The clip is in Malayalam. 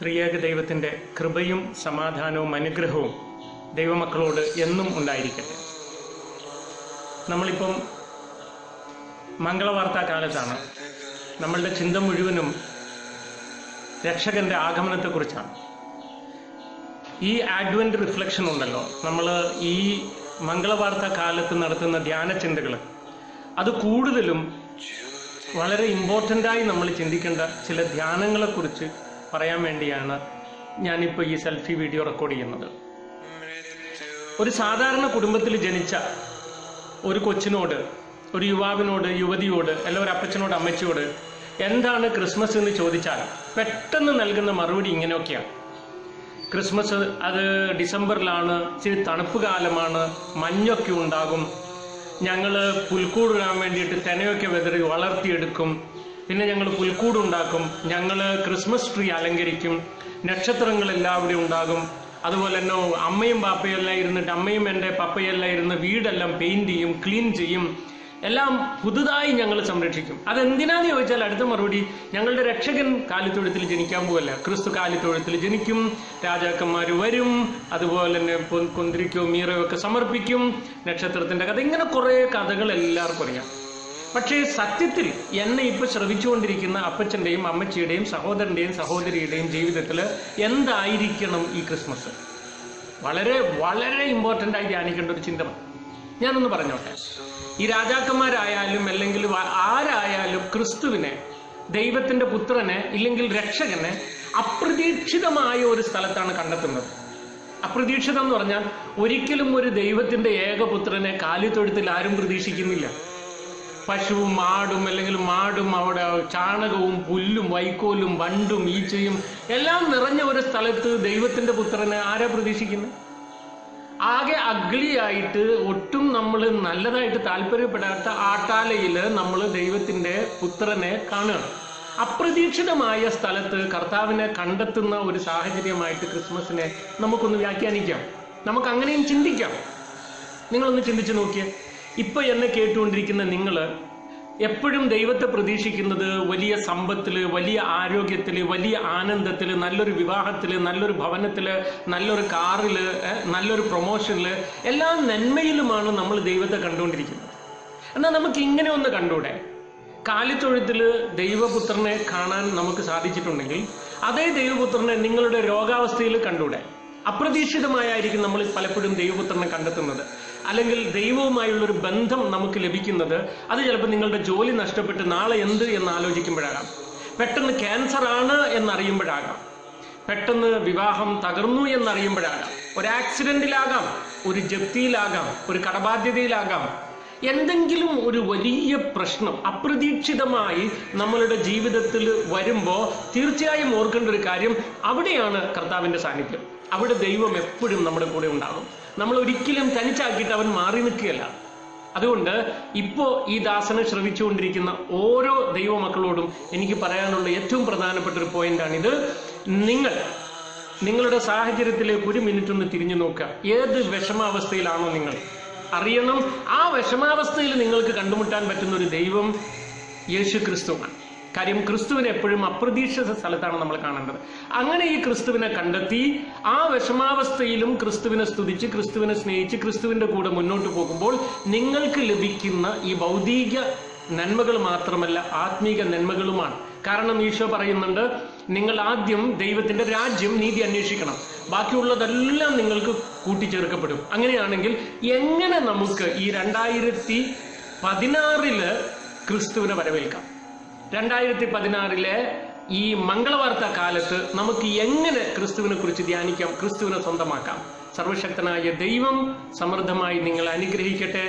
ത്രിയേക ദൈവത്തിന്റെ കൃപയും സമാധാനവും അനുഗ്രഹവും ദൈവമക്കളോട് എന്നും ഉണ്ടായിരിക്കട്ടെ. നമ്മളിപ്പം മംഗളവാർത്താ കാലത്താണ്. നമ്മളുടെ ചിന്ത മുഴുവനും രക്ഷകന്റെ ആഗമനത്തെക്കുറിച്ചാണ്. ഈ ആഡ്വന്റ് റിഫ്ലക്ഷൻ ഉണ്ടല്ലോ. നമ്മൾ ഈ മംഗളവാർത്ത കാലത്ത് നടത്തുന്ന ധ്യാന ചിന്തകൾ അത് കൂടുതലും വളരെ ഇമ്പോർട്ടന്റായി നമ്മൾ ചിന്തിക്കേണ്ട ചില ധ്യാനങ്ങളെക്കുറിച്ച് പറയാൻ വേണ്ടിയാണ് ഞാനിപ്പോൾ ഈ സെൽഫി വീഡിയോ റെക്കോർഡ് ചെയ്യുന്നത്. ഒരു സാധാരണ കുടുംബത്തിൽ ജനിച്ച ഒരു കൊച്ചിനോട് ഒരു യുവാവിനോട് യുവതിയോട് അല്ല ഒരു അപ്പച്ചനോട് അമ്മച്ചിയോട് എന്താണ് ക്രിസ്മസ് എന്ന് ചോദിച്ചാൽ പെട്ടെന്ന് നൽകുന്ന മറുപടി ഇങ്ങനെയൊക്കെയാണ്. ക്രിസ്മസ് അത് ഡിസംബറിലാണ് ഇച്ചിരി തണുപ്പ് കാലമാണ് മഞ്ഞൊക്കെ ഉണ്ടാകും. ഞങ്ങൾ പുൽക്കൂട് ഇടാൻ വേണ്ടിയിട്ട് തെനയൊക്കെ വെതറി വളർത്തിയെടുക്കും. പിന്നെ ഞങ്ങൾ പുൽക്കൂട് ഉണ്ടാക്കും ഞങ്ങൾ ക്രിസ്മസ് ട്രീ അലങ്കരിക്കും. നക്ഷത്രങ്ങൾ എല്ലാവരും ഉണ്ടാകും. അതുപോലെ തന്നെ അമ്മയും പാപ്പയും എല്ലാം ഇരുന്നിട്ട് അമ്മയും എന്റെ പപ്പയെല്ലാം ഇരുന്ന് വീടെല്ലാം പെയിന്റ് ചെയ്യും ക്ലീൻ ചെയ്യും. എല്ലാം പുതുതായി ഞങ്ങൾ സംരക്ഷിക്കും. അതെന്തിനാന്ന് ചോദിച്ചാൽ അടുത്ത മറുപടി ഞങ്ങളുടെ രക്ഷകൻ കാലിത്തൊഴുത്തിൽ ജനിക്കാൻ പോകല്ല ക്രിസ്തു കാലിത്തൊഴുത്തിൽ ജനിക്കും. രാജാക്കന്മാർ വരും. അതുപോലെ തന്നെ കുന്തിരിക്കോ മീറയോ ഒക്കെ സമർപ്പിക്കും. നക്ഷത്രത്തിന്റെ കഥ. ഇങ്ങനെ കുറേ കഥകൾ എല്ലാവർക്കും അറിയാം. പക്ഷേ സത്യത്തിൽ എന്നെ ഇപ്പൊ ശ്രവിച്ചുകൊണ്ടിരിക്കുന്ന അപ്പച്ചന്റെയും അമ്മച്ചിയുടെയും സഹോദരന്റെയും സഹോദരിയുടെയും ജീവിതത്തിൽ എന്തായിരിക്കണം ഈ ക്രിസ്മസ്? വളരെ വളരെ ഇമ്പോർട്ടന്റ് ആയി ധ്യാനിക്കേണ്ട ഒരു ചിന്ത ഞാനൊന്ന് പറഞ്ഞോട്ടെ. ഈ രാജാക്കന്മാരായാലും അല്ലെങ്കിൽ ആരായാലും ക്രിസ്തുവിനെ ദൈവത്തിന്റെ പുത്രനെ ഇല്ലെങ്കിൽ രക്ഷകനെ അപ്രതീക്ഷിതമായ ഒരു സ്ഥലത്താണ് കണ്ടെത്തുന്നത്. അപ്രതീക്ഷിതം എന്ന് പറഞ്ഞാൽ ഒരിക്കലും ഒരു ദൈവത്തിന്റെ ഏകപുത്രനെ കാലിത്തൊഴുത്തിൽ ആരും പ്രതീക്ഷിക്കുന്നില്ല. പശുവും ആടും അല്ലെങ്കിൽ മാടും അവിടെ ചാണകവും പുല്ലും വൈക്കോലും വണ്ടും ഈച്ചയും എല്ലാം നിറഞ്ഞ ഒരു സ്ഥലത്ത് ദൈവത്തിന്റെ പുത്രനെ ആരാ പ്രതീക്ഷിക്കുന്നത് ആകെ അഗ്ലിയായിട്ട് ഒട്ടും നമ്മൾ നല്ലതായിട്ട് താല്പര്യപ്പെടാത്ത ആട്ടാലയിൽ നമ്മൾ ദൈവത്തിന്റെ പുത്രനെ കാണുകയാണ്. അപ്രതീക്ഷിതമായ സ്ഥലത്ത് കർത്താവിനെ കണ്ടെത്തുന്ന ഒരു സാഹചര്യമായിട്ട് ക്രിസ്മസിനെ നമുക്കൊന്ന് വ്യാഖ്യാനിക്കാം. നമുക്ക് അങ്ങനെയും ചിന്തിക്കാം. നിങ്ങളൊന്ന് ചിന്തിച്ചു നോക്കിയേ. ഇപ്പൊ എന്നെ കേട്ടുകൊണ്ടിരിക്കുന്ന നിങ്ങൾ എപ്പോഴും ദൈവത്തെ പ്രതീക്ഷിക്കുന്നത് വലിയ സമ്പത്തിൽ വലിയ ആരോഗ്യത്തിൽ വലിയ ആനന്ദത്തിൽ നല്ലൊരു വിവാഹത്തിൽ നല്ലൊരു ഭവനത്തിൽ നല്ലൊരു കാറിൽ നല്ലൊരു പ്രൊമോഷനിൽ എല്ലാ നന്മയിലുമാണ് നമ്മൾ ദൈവത്തെ കണ്ടുകൊണ്ടിരിക്കുന്നത്. എന്നാൽ നമുക്ക് ഇങ്ങനെ ഒന്ന് കണ്ടൂടെ കാലിത്തൊഴുത്തിൽ ദൈവപുത്രനെ കാണാൻ നമുക്ക് സാധിച്ചിട്ടുണ്ടെങ്കിൽ അതേ ദൈവപുത്രനെ നിങ്ങളുടെ രോഗാവസ്ഥയിൽ കണ്ടൂടെ അപ്രതീക്ഷിതമായിരിക്കും നമ്മൾ പലപ്പോഴും ദൈവപുത്രനെ കണ്ടെത്തുന്നത്. അല്ലെങ്കിൽ ദൈവവുമായുള്ള ഒരു ബന്ധം നമുക്ക് ലഭിക്കുന്നത് അത് ചിലപ്പോൾ നിങ്ങളുടെ ജോലി നഷ്ടപ്പെട്ട് നാളെ എന്ത് എന്ന് ആലോചിക്കുമ്പോഴാകാം. പെട്ടെന്ന് ക്യാൻസർ ആണ് എന്നറിയുമ്പോഴാകാം. പെട്ടെന്ന് വിവാഹം തകർന്നു എന്നറിയുമ്പോഴാകാം. ഒരു ആക്സിഡന്റിലാകാം ഒരു ജപ്തിയിലാകാം ഒരു കടബാധ്യതയിലാകാം. എന്തെങ്കിലും ഒരു വലിയ പ്രശ്നം അപ്രതീക്ഷിതമായി നമ്മളുടെ ജീവിതത്തിൽ വരുമ്പോൾ തീർച്ചയായും ഓർക്കേണ്ട ഒരു കാര്യം അവിടെയാണ് കർത്താവിന്റെ സാന്നിധ്യം. അവിടെ ദൈവം എപ്പോഴും നമ്മുടെ കൂടെ ഉണ്ടാകും. നമ്മൾ ഒരിക്കലും തനിച്ചാക്കിയിട്ട് അവൻ മാറി നിൽക്കുകയല്ല. അതുകൊണ്ട് ഇപ്പോ ഈ ദാസനെ ശ്രവിച്ചുകൊണ്ടിരിക്കുന്ന ഓരോ ദൈവമക്കളോടും എനിക്ക് പറയാനുള്ള ഏറ്റവും പ്രധാനപ്പെട്ട ഒരു പോയിന്റാണിത്. നിങ്ങൾ നിങ്ങളുടെ സാഹചര്യത്തിലേക്ക് ഒരു മിനിറ്റ് ഒന്ന് തിരിഞ്ഞു നോക്കുക. ഏത് വിഷമാവസ്ഥയിലാണോ നിങ്ങൾ? അറിയണം ആ വിഷമാവസ്ഥയിൽ നിങ്ങൾക്ക് കണ്ടുമുട്ടാൻ പറ്റുന്ന ഒരു ദൈവം യേശു ക്രിസ്തുവാണ് കാര്യം ക്രിസ്തുവിനെ എപ്പോഴും അപ്രതീക്ഷിത സ്ഥലത്താണ് നമ്മൾ കാണേണ്ടത്. അങ്ങനെ ഈ ക്രിസ്തുവിനെ കണ്ടെത്തി ആ വിഷമാവസ്ഥയിലും ക്രിസ്തുവിനെ സ്തുതിച്ച് ക്രിസ്തുവിനെ സ്നേഹിച്ച് ക്രിസ്തുവിന്റെ കൂടെ മുന്നോട്ട് പോകുമ്പോൾ നിങ്ങൾക്ക് ലഭിക്കുന്ന ഈ ഭൗതിക നന്മകൾ മാത്രമല്ല ആത്മീക നന്മകളുമാണ്. കാരണം ഈശോ പറയുന്നുണ്ട് നിങ്ങൾ ആദ്യം ദൈവത്തിന്റെ രാജ്യം നീതി അന്വേഷിക്കണം. ബാക്കിയുള്ളതെല്ലാം നിങ്ങൾക്ക് കൂട്ടിച്ചേർക്കപ്പെടും. അങ്ങനെയാണെങ്കിൽ എങ്ങനെ നമുക്ക് ഈ രണ്ടായിരത്തി പതിനാറിൽ ക്രിസ്തുവിനെ വരവേൽക്കാം? രണ്ടായിരത്തി പതിനാറിലെ ഈ മംഗളവാർത്ത കാലത്ത് നമുക്ക് എങ്ങനെ ക്രിസ്തുവിനെ കുറിച്ച് ധ്യാനിക്കാം ക്രിസ്തുവിനെ സ്വന്തമാക്കാം? സർവശക്തനായ ദൈവം സമൃദ്ധമായി നിങ്ങളെ അനുഗ്രഹിക്കട്ടെ.